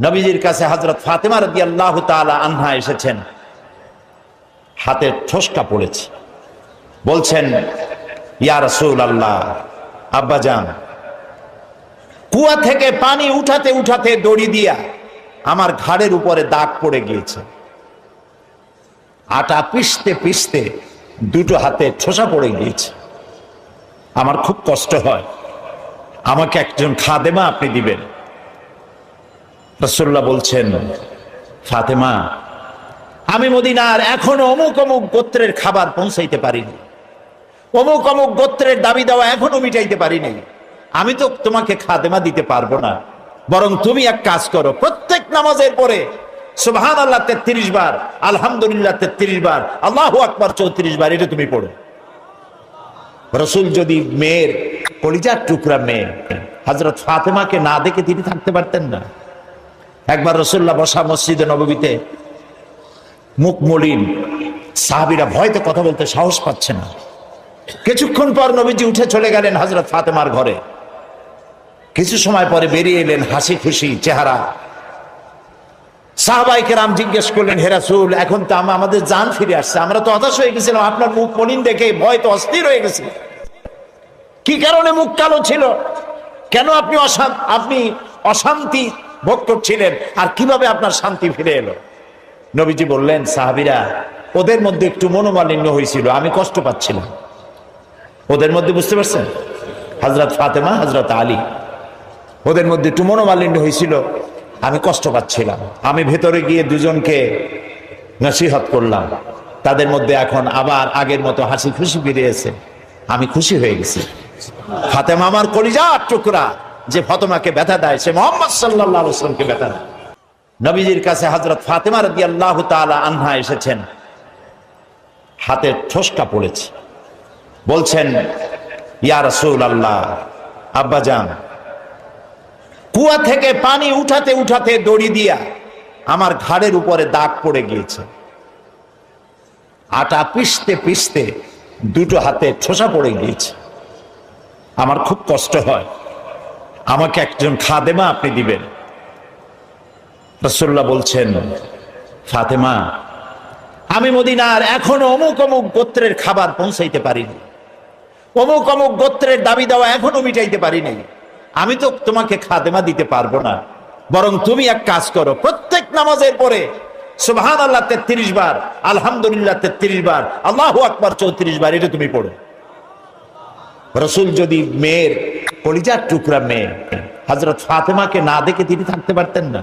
নবীজির কাছে হজরত ফাতেমা রদি আল্লাহ তালা আনহা এসেছেন। হাতে ঠোসকা পড়েছে। বলছেন, ইয়া রসুল আল্লাহ আব্বাজান কুয়া থেকে পানি উঠাতে উঠাতে দড়ি দিয়া আমার ঘাড়ের উপরে দাগ পড়ে গিয়েছে। আটা পিষতে পিষতে দুটো হাতে ঠোসা পড়ে গিয়েছে। আমার খুব কষ্ট হয়। আমাকে একজন খাদেমা আপনি দিবেন। রসুল্লাহ বলছেন, ফাতেমা, আমি মদিনার এখনও অমুক অমুক গোত্রের খাবার পৌঁছাইতে পারিনি। অমুক অমুক গোত্রের দাবি দেওয়া এখনও মিটাইতে পারিনি। আমি তো তোমাকে খাদেমা দিতে পারব না। বরং তুমি এক কাজ করো, প্রত্যেক নামাজের পরে সুবহান আল্লাহ তেত্রিশ বার, আলহামদুলিল্লাহ তেত্রিশ বার, আল্লাহ আকবর চৌত্রিশ বার এটা তুমি পড়ো। রসুল যদি মেয়ের কলিজার টুকরা মেয়ে হজরত ফাতেমাকে না দেখে তিনি থাকতে পারতেন না। একবার রসুল্লাহ বসা মসজিদে নবীতে মুখ মলিন সাহাবিরা ভয়তে কথা বলতে সাহস পাচ্ছে না। কিছুক্ষণ পর নবীজি উঠে চলে গেলেন হজরত ফাতেমার ঘরে। কিছু সময় পরে বেরিয়ে এলেন হাসি খুশি চেহারা। সাহবাইকে রাম জিজ্ঞেস করলেন হেরাসুল এখন তো আম- আমাদের জান ফিরে আসছে। আমরা তো হতাশ হয়ে গেছিলাম, আপনার মুখ মলিন দেখে ভয় তো অস্থির হয়ে গেছে। কি কারণে মুখ কালো ছিল? কেন আপনি অশান্ত আপনি অশান্তি ভোগ করছিলেন আর কীভাবে আপনার শান্তি ফিরে এলো? নবীজি বললেন, সাহাবিরা, ওদের মধ্যে একটু মনোমালিন্য হয়েছিল, আমি কষ্ট পাচ্ছিলাম। ওদের মধ্যে বুঝতে পারছেন? হজরত ফাতেমা হজরত আলী। ওদের মধ্যে একটু মনোমালিন্য হয়েছিল, আমি কষ্ট পাচ্ছিলাম। আমি ভেতরে গিয়ে দুজনকে নসিহত করলাম। তাদের মধ্যে এখন আবার আগের মতো হাসি খুশি ফিরেছে আমি খুশি হয়ে গেছি। ফাতেমা আমার কলিজার টুকরা। যে ফতমাকে ব্যথা দেয়, সে মোহাম্মদ সাল্লাহ আসলামকে ব্যথা দেয়। নবীজির কাছে হজরত ফাতেমা রদি আল্লাহ তালা আনহা এসেছেন। হাতে ঠোসকা পড়েছে। বলছেন, ইয়া রসুল আল্লাহ আব্বাজান কুয়া থেকে পানি উঠাতে উঠাতে দড়ি দিয়া আমার ঘাড়ের উপরে দাগ পড়ে গিয়েছে। আটা পিষতে পিষতে দুটো হাতে ঠোসা পড়ে গিয়েছে। আমার খুব কষ্ট হয়। আমাকে একজন খাদেমা আপনি দিবেন। রসুল্লাহ বলছেন, ফাতেমা, আমি মদিনার এখনও অমুক অমুক গোত্রের খাবার পৌঁছাইতে পারিনি। অমুক অমুক গোত্রের দাবি দেওয়া এখনও মিটাইতে পারিনি। আমি তো তোমাকে খাদেমা দিতে পারব না। বরং তুমি এক কাজ করো, প্রত্যেক নামাজের পরে সুবহান আল্লাহ তেত্রিশ বার, আলহামদুলিল্লাহ তেত্রিশ বার, আল্লাহ আকবর চৌত্রিশ বার এটা তুমি পড়ো। রসুল যদি মেয়ের কলিজার টুকরা মেয়ে। হজরত ফাতেমাকে না দেখে তিনি থাকতে পারতেন না।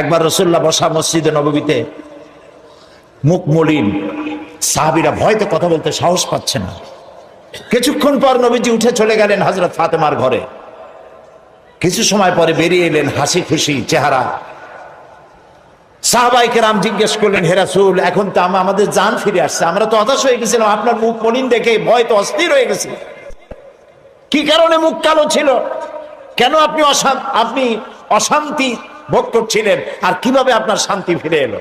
একবার রসুল্লাহ বসা মসজিদে নবীতে মুখ মলিন সাহাবিরা ভয়তে কথা বলতে সাহস পাচ্ছে না। কিছুক্ষণ পর নবীজি উঠে চলে গেলেন হজরত ফাতেমার ঘরে। কিছু সময় পরে বেরিয়ে এলেন হাসি খুশি চেহারা। সাহবাইকে রাম জিজ্ঞেস করলেন হেরাসুল এখন তো আমাদের জান ফিরে আসছে। আমরা তো হতাশ হয়ে গেছিলাম। আপনার মুখ মলিন দেখে ভয় তো অস্থির হয়ে গেছে। কি কারণে মুখ কালো ছিল? কেন আপনি আপনি অশান্তি ভোগ করছিলেন? আর কীভাবে আপনার শান্তি ফিরে এলো?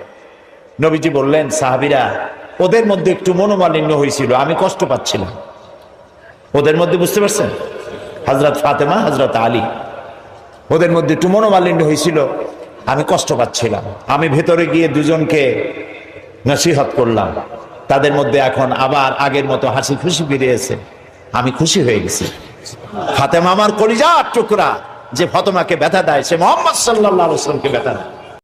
নবীজি বললেন, সাহাবিরা, ওদের মধ্যে একটু মনোমালিন্য হয়েছিল, আমি কষ্ট পাচ্ছিলাম। ওদের মধ্যে বুঝতে পারছেন? হজরত ফাতেমা হজরত আলী, ওদের মধ্যে একটু মনোমালিন্য হয়েছিল, আমি কষ্ট পাচ্ছিলাম। আমি ভেতরে গিয়ে দুজনকে নসিহত করলাম। তাদের মধ্যে এখন আবার আগের মতো হাসি খুশি ফিরেছে আমি খুশি হয়ে গেছি। ফাতেমা আমার কলিজার টুকরা যে ফতেমাকে ব্যথা দেয় সে মোহাম্মদ সাল্লাহ আসলামকে ব্যথা দেয়।